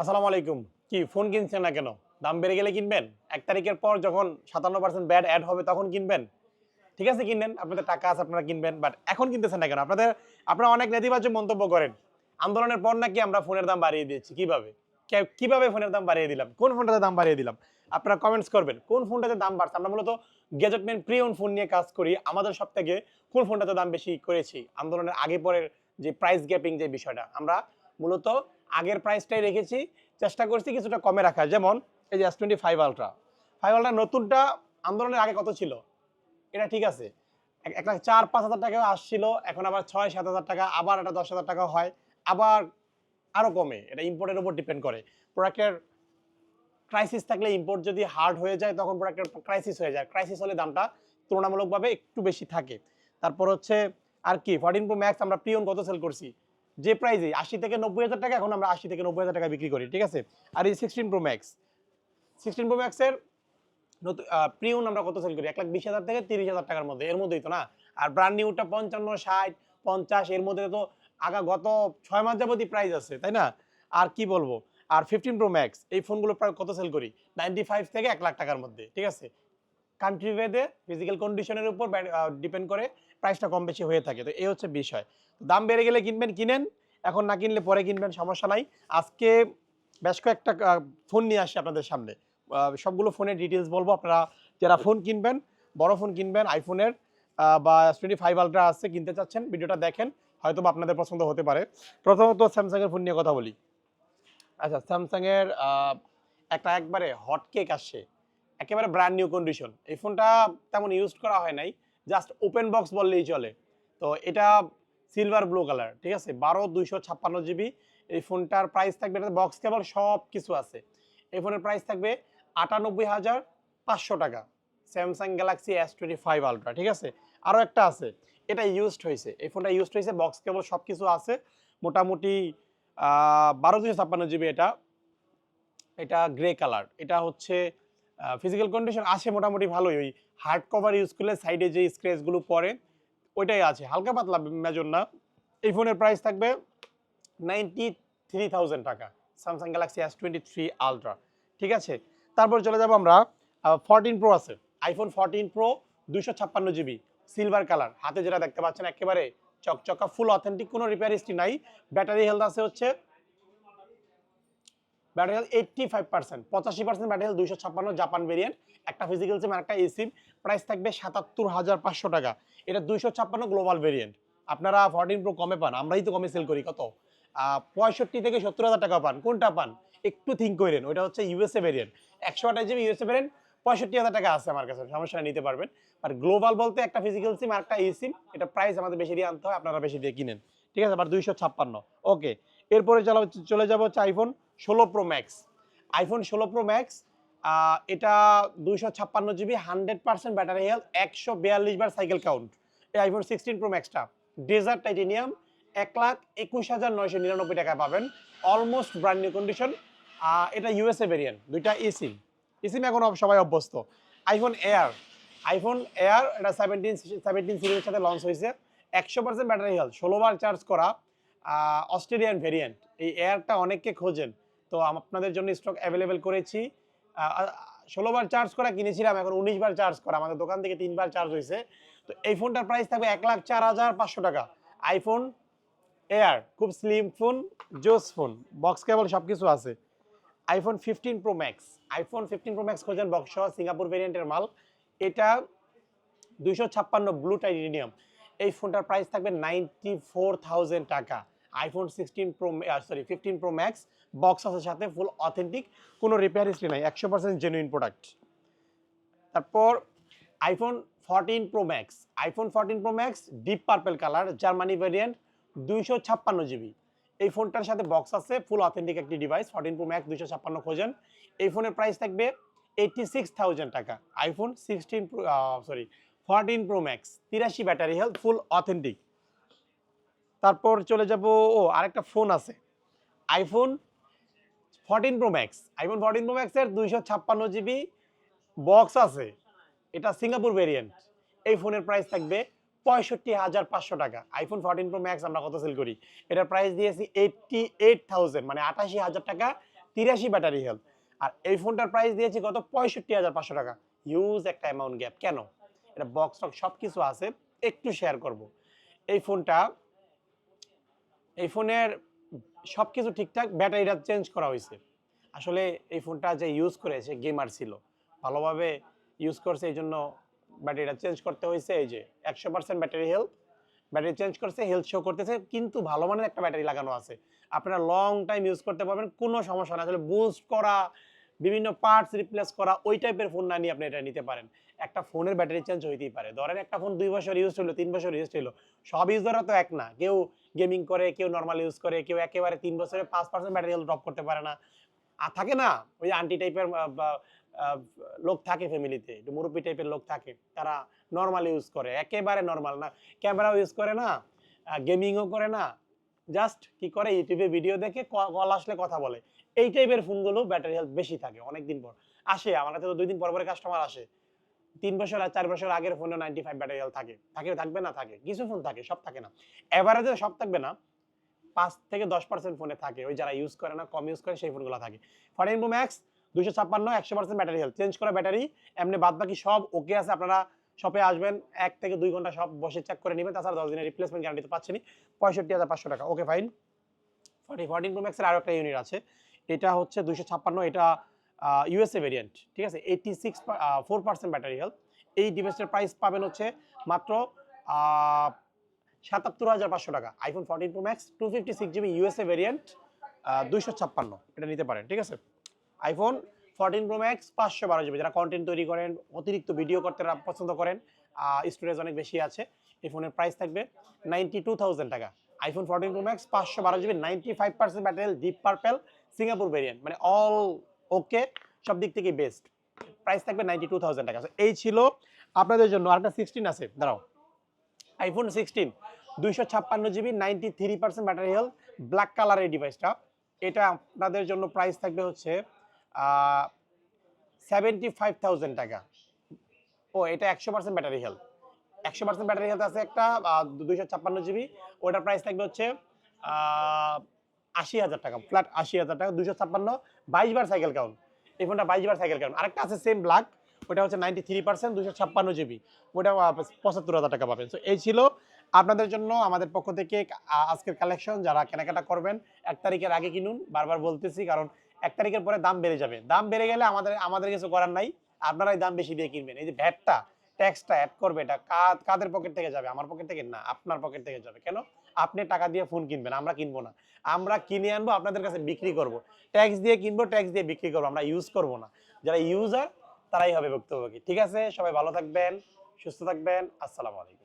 আসসালামু আলাইকুম। কি, ফোন কিনছেন না কেন? দাম বেড়ে গেলে কিনবেন? এক তারিখের পর যখন সাতান্ন পার্সেন্ট ব্যাড অ্যাড হবে তখন কিনবেন। ঠিক আছে কিনবেন আপনাদের টাকা আছে, আপনারা কিনবেন বাট এখন কিনতেছেন না কেন? আপনাদের, আপনারা অনেক নেতিবাচক মন্তব্য করেন। আন্দোলনের পর নাকি আমরা ফোনের দাম বাড়িয়ে দিয়েছি, কীভাবে? কীভাবে ফোনের দাম বাড়িয়ে দিলাম? কোন ফোনটাতে দাম বাড়িয়ে দিলাম? আপনারা কমেন্টস করবেন, কোন ফোনটাতে দাম বাড়ছে? আমরা মূলত গ্যাজেটম্যান প্রিয়ন ফোন নিয়ে কাজ করি, আমাদের সব থেকে কোন ফোনটাতে দাম বেশি করেছি? আন্দোলনের আগে পরের যে প্রাইস গ্যাপিং যে বিষয়টা, আমরা মূলত আগের প্রাইসটাই রেখেছি। চেষ্টা করছি কিছুটা কমে রাখা যেমন এই যে S twenty five ultra five ultra নতুনটা আন্দোলনের আগে কত ছিল? এটা ঠিক আছে। এক- এক চার, পাঁচ হাজার টাকা আসছিল। এখন আবার ছয়, সাত হাজার টাকা, আবার একটা দশ হাজার টাকা হয়। আবার আরও কমে। এটা ইম্পোর্টের উপর ডিপেন্ড করে। প্রোডাক্টের ক্রাইসিস থাকলে ইম্পোর্ট যদি হার্ড হয়ে যায়, তখন প্রোডাক্টের ক্রাইসিস হয়ে যায়। ক্রাইসিস হলে দামটা তুলনামূলকভাবে একটু বেশি থাকে। তারপর হচ্ছে আর কি ফর্টিন প্রো ম্যাক্স আমরা প্রিয়ন কত সেল করছি? যে প্রাইসে আশি থেকে নব্বই হাজার টাকা, এখন আমরা আশি থেকে নব্বই হাজার টাকা বিক্রি করি, ঠিক আছে? আর এই sixteen pro max sixteen pro ম্যাক্সের নতুন প্রিয়ন আমরা কত সেল করি? এক লাখ বিশ হাজার থেকে তিরিশ হাজার টাকার মধ্যে, এর মধ্যেই তো না? আর ব্র্যান্ড নিউটা পঞ্চান্ন, ষাট, পঞ্চাশ, এর মধ্যে তো আগা গত ছয় মাস যাবতই প্রাইস আছে, তাই না? আর কি বলব? আর ফিফটিন প্রো ম্যাক্স এই ফোনগুলো প্রায় কত সেল করি? নাইনটি ফাইভ থেকে এক লাখ টাকার মধ্যে, ঠিক আছে? কান্ট্রি ভেদে ফিজিক্যাল কন্ডিশনের উপর ডিপেন্ড করে প্রাইসটা কম বেশি হয়ে থাকে, তো এই হচ্ছে বিষয়। দাম বেড়ে গেলে কিনবেন, কিনেন। এখন না কিনলে পরে কিনবেন, সমস্যা নাই। আজকে বেশ কয়েকটা ফোন নিয়ে আসি আপনাদের সামনে। সবগুলো ফোনের ডিটেলস বলব। আপনারা যারা ফোন কিনবেন, বড় ফোন কিনবেন আইফোনের বা টোয়েন্টি ফাইভ আলট্রা আছে, কিনতে চাচ্ছেন, ভিডিওটা দেখেন হয়তো আপনাদের পছন্দ হতে পারে। প্রথমত স্যামসাংয়ের ফোন নিয়ে কথা বলি। আচ্ছা স্যামসাংয়ের একটা একবারে হট কেক আসছে। একেবারে ব্র্যান্ড নিউ কন্ডিশন এই ফোনটা তেমন ইউজ করা হয় নাই জাস্ট ওপেন বক্স বললেই চলে। তো এটা সিলভার ব্লু কালার ঠিক আছে? বারো, দুইশো ছাপ্পান্ন জিবি এই ফোনটার প্রাইস থাকবে বক্স কেবল সব কিছু আছে। এই ফোনের প্রাইস থাকবে আটানব্বই হাজার পাঁচশো টাকা। Samsung Galaxy S twenty five ultra ঠিক আছে? আরও একটা আছে, এটা ইউজড হয়েছে। এই ফোনটা ইউজড হয়েছে বক্স কেবল সব কিছু আছে। মোটামুটি বারো দুশো ছাপ্পান্ন জিবি এটা। এটা গ্রে কালার এটা হচ্ছে ফিজিক্যাল কন্ডিশন আছে মোটামুটি ভালোই। ওই হার্ড কভার ইউজ করলে সাইডে যে স্ক্র্যাচগুলো পড়ে ওইটাই আছে, হালকা পাতলা মেজর না। এই ফোনের প্রাইস থাকবে নাইনটি থ্রি থাউজেন্ড টাকা Samsung Galaxy S twenty three ultra ঠিক আছে? তারপর চলে যাব আমরা ফরটিন প্রো আছে। আইফোন ফরটিন প্রো দুশো ছাপ্পান্ন জিবি সিলভার কালার হাতে যেটা দেখতে পাচ্ছেন, একেবারে চকচকা ফুল অথেন্টিক কোনো রিপেয়ার হিস্ট্রি নাই। ব্যাটারি হেলথ আছে হচ্ছে battery health eighty five percent পঁচাশি পার্সেন্ট ব্যাটারি হেলথ দুইশো ছাপ্পান্ন জাপান ভেরিয়েন্ট একটা ফিজিক্যাল সিম আর একটা এই সিম প্রাইস থাকবে সাতাত্তর হাজার পাঁচশো টাকা। এটা দুইশো ছাপ্পান্ন গ্লোবাল ভেরিয়েন্ট আপনারা ফোরটিন প্রো কমে পান, আমরাই তো কমে সেল করি, কত? পঁয়ষট্টি থেকে সত্তর হাজার টাকা পান, কোনটা পান? একটু থিঙ্ক করেন, ওইটা হচ্ছে ইউএসএ ভেরিয়েন্ট একশো আঠাশ জিবি ইউএসএ ভেরিয়েন্ট পঁয়ষট্টি হাজার টাকা আছে আমার কাছে, সমস্যা নিতে পারবেন। আর গ্লোবাল বলতে একটা ফিজিক্যাল সিম আর একটা ই সিম এটা প্রাইস আমাদের বেশি দিয়ে আনতে হয়, আপনারা বেশি দিয়ে কিনেন। ঠিক আছে আবার দুইশো ছাপ্পান্ন ওকে এরপরে চলে যাব হচ্ছে আইফোন ষোলো প্রো ম্যাক্স আইফোন ষোলো প্রো ম্যাক্স এটা দুইশো ছাপ্পান্ন GB hundred percent battery health একশো বিয়াল্লিশ বার সাইকেল কাউন্ট এই আইফোন সিক্সটিন প্রো ম্যাক্সটা ডেজার্ট টাইটেনিয়াম এক লাখ একুশ হাজার নয়শো নিরানব্বই টাকা পাবেন। অলমোস্ট ব্র্যান্ড নিউ কন্ডিশন এটা ইউএসএ ভেরিয়েন্ট দুইটা ইসিম ইসিম এখন সবাই অভ্যস্ত। আইফোন এয়ার আইফোন এয়ার এটা সেভেন্টিন সেভেন্টিন সিরিজের সাথে লঞ্চ হয়েছে। একশো পার্সেন্ট ব্যাটারি হেলথ ষোলোবার চার্জ করা অস্ট্রেলিয়ান ভেরিয়েন্ট এই এয়ারটা অনেককে খোঁজেন। তো আপনাদের জন্য স্টক অ্যাভেলেবেল করেছি। ষোলোবার চার্জ করা কিনেছিলাম, এখন উনিশ বার চার্জ করা। আমাদের দোকান থেকে তিনবার চার্জ হয়েছে। তো এই ফোনটার প্রাইস থাকবে এক লাখ চার হাজার পাঁচশো টাকা। আইফোন এয়ার খুব স্লিম ফোন জোস ফোন বক্স কেবল সব কিছু আছে। IPhone fifteen pro max iPhone fifteen pro max খোঁজেন বক্স সিঙ্গাপুর ভেরিয়েন্টের মাল। এটা দুইশো ছাপ্পান্ন ব্লু টাইটেনিয়াম এই ফোনটার প্রাইস থাকবে নাইনটি ফোর থাউজেন্ড টাকা। IPhone sixteen pro sorry fifteen pro max box আছে সাথে ফুল অথেন্টিক কোনো রিপেয়ার হিস্ট্রি নাই, একশো পার্সেন্ট জেনুইন প্রোডাক্ট তারপর iPhone fourteen pro max iPhone fourteen pro max deep purple colour Germany variant দুইশো ছাপ্পান্ন GB এই ফোনটার সাথে বক্স আছে ফুল অথেন্টিক একটি ডিভাইস ফোরটিন প্রো ম্যাক্স দুইশো ছাপ্পান্ন খোঁজেন। এই ফোনের প্রাইস থাকবে এইটটি সিক্স থাউজেন্ড টাকা। IPhone sixteen sorry fourteen pro max তিরাশি ব্যাটারি হেলথ ফুল অথেন্টিক তারপর চলে যাব, ও, আরেকটা ফোন আছে। IPhone fourteen pro max iPhone fourteen pro ম্যাক্সের দুইশো ছাপ্পান্ন জিবি বক্স আছে। এটা সিঙ্গাপুর ভেরিয়েন্ট এই ফোনের প্রাইস থাকবে পঁয়ষট্টি হাজার পাঁচশো টাকা। আইফোন ফোরটিন প্রো ম্যাক্স আমরা কত সেল করি? এটার প্রাইস দিয়েছি এইটটি এইট থাউজেন্ড মানে আটাশি হাজার টাকা, তিরাশি ব্যাটারি হেলথ আর এই ফোনটার প্রাইস দিয়েছি কত? পঁয়ষট্টি হাজার পাঁচশো টাকা। হিউজ একটা অ্যামাউন্ট গ্যাপ কেন? এটা বক্স টক সব কিছু আছে, একটু শেয়ার করব। এই ফোনটা এই ফোনের সব কিছু ঠিকঠাক, ব্যাটারিটা চেঞ্জ করা হয়েছে। আসলে এই ফোনটা যে ইউজ করেছে গেমার ছিল, ভালোভাবে ইউজ করছে, এই জন্য ব্যাটারিটা চেঞ্জ করতে হয়েছে। এই যে একশো percent battery health battery change করছে হেলথ শো করতেছে, কিন্তু ভালো মানের একটা ব্যাটারি লাগানো আছে। আপনারা লং টাইম ইউজ করতে পারবেন, কোনো সমস্যা না আসলে বুস্ট করা বিভিন্ন পার্টস রিপ্লেস করা ওই টাইপের ফোন না নিয়ে আপনি এটা নিতে পারেন। একটা ফোনের ব্যাটারি চেঞ্জ হইতেই পারে। ধরেন একটা ফোন দুই বছর ইউজ হলো তিন বছর ইউজ হলো সব ইউজাররা তো এক না। কেউ গেমিং করে, কেউ নর্মাল ইউজ করে, কেউ একেবারে তিন বছরে পাঁচ পার্সেন্ট ব্যাটারি ড্রপ করতে পারে না। আর থাকে না, ওই আন্টি টাইপের লোক থাকে ফ্যামিলিতে একটু মুরব্বী টাইপের লোক থাকে, তারা নর্মাল ইউজ করে, একেবারে নর্মাল না। ক্যামেরাও ইউজ করে না গেমিংও করে না। জাস্ট কি করে ইউটিউবে ভিডিও দেখে কল আসলে কথা বলে। এই টাইপের ফোনগুলো ব্যাটারি হেলথ বেশি থাকে অনেকদিন পর। আসে, আমার কাছে তো দুই দিন পর পরে কাস্টমার আসে। তিন বছর আর চার বছর আগের ফোনে নাইনটি ফাইভ ব্যাটারি হেলথ থাকে। থাকে, থাকবে না, থাকে। কিছু ফোন থাকে, সব থাকে না। এভারেজে সব থাকবে না। পাঁচ থেকে দশ পার্সেন্ট ফোনে থাকে। ওই যারা ইউজ করে না, কম ইউজ করে, সেই ফোনগুলো থাকে। ফরেন প্রো ম্যাক্স দুশো ছাপ্পান্ন, একশো পার্সেন্ট ব্যাটারি হেলথ চেঞ্জ করা ব্যাটারি এমনি বাদ বাকি সব ওকে আছে। আপনারা শপে আসবেন, এক থেকে দুই ঘণ্টা সব বসে চেক করে নেবেন। তাছাড়া দশ দিনের রিপ্লেসমেন্ট গ্যারান্টি তো পাচ্ছেনি পঁয়ষট্টি হাজার পাঁচশো টাকা। Okay fine forty fourteen pro ম্যাক্সের আরও একটা ইউনিট আছে। এটা হচ্ছে দুইশো ছাপ্পান্ন, এটা ইউএসএ ভেরিয়েন্ট ঠিক আছে? Eighty six four percent battery health এই ডিভাইসটার প্রাইস পাবেন হচ্ছে মাত্র সাতাত্তর হাজার পাঁচশো টাকা। IPhone fourteen pro max two fifty six GB USA variant দুইশো ছাপ্পান্ন, এটা নিতে পারেন, ঠিক আছে? আইফোন ফোরটিন প্রো ম্যাক্স পাঁচশো বারো জিবি যারা কন্টেন্ট তৈরি করেন, অতিরিক্ত ভিডিও করতে পছন্দ করেন স্টোরেজ অনেক বেশি আছে, এই ফোনের প্রাইস থাকবে নাইনটি টু থাউজেন্ড টাকা। আইফোন ফোরটিন প্রো ম্যাক্স পাঁচশো বারো GB ninety five percent battery deep purple Singapore variant মানে অল ওকে সব দিক থেকে বেস্ট প্রাইস থাকবে নাইনটি টু থাউজেন্ড টাকা এই ছিল আপনাদের জন্য। আরেকটা সিক্সটিন আছে। দাঁড়াও। আইফোন সিক্সটিন দুইশো ছাপ্পান্ন GB ninety three percent battery health black কালারের ডিভাইসটা এটা আপনাদের জন্য প্রাইস থাকবে হচ্ছে সেভেন্টি ফাইভ থাউজেন্ড টাকা। ও, এটা একশো পার্সেন্ট ব্যাটারি হেলথ একশো পার্সেন্ট ব্যাটারি হেলথ আছে একটা দুইশো ছাপ্পান্ন জিবি ওটার প্রাইস থাকবে হচ্ছে আশি হাজার টাকা। ফ্ল্যাট আশি হাজার টাকা দুশো ছাপ্পান্ন, বাইশ বার সাইকেল কাউন্ট। এই ফোনটা বাইশ বার সাইকেল কাউন্ট। আরেকটা আছে সেম ব্ল্যাক ওটা হচ্ছে নাইনটি থ্রি পার্সেন্ট দুশো ছাপ্পান্ন জিবি ওটা পঁচাত্তর হাজার টাকা পাবেন। সো এই ছিল আপনাদের জন্য, আমাদের পক্ষ থেকে আজকের কালেকশন যারা কেনাকাটা করবেন, এক তারিখের আগে কিনুন। বারবার বলতেছি, কারণ এক তারিখের পরে দাম বেড়ে যাবে। দাম বেড়ে গেলে আমাদের আমাদের কিছু করার নাই। আপনারাই দাম বেশি দিয়ে কিনবেন। এই যে ভ্যাটটা ট্যাক্সটা অ্যাড করবে, এটা কাদের পকেট থেকে যাবে? আমার পকেট থেকে না, আপনার পকেট থেকে যাবে। কেন? আপনি টাকা দিয়ে ফোন কিনবেন, আমরা কিনবো না। আমরা কিনে আনব, আপনাদের কাছে বিক্রি করব। ট্যাক্স দিয়ে কিনবো ট্যাক্স দিয়ে বিক্রি করব, আমরা ইউজ করব না। যারা ইউজার তারাই হবে বক্তব্য ঠিক আছে? সবাই ভালো থাকবেন, সুস্থ থাকবেন। আসসালামু আলাইকুম।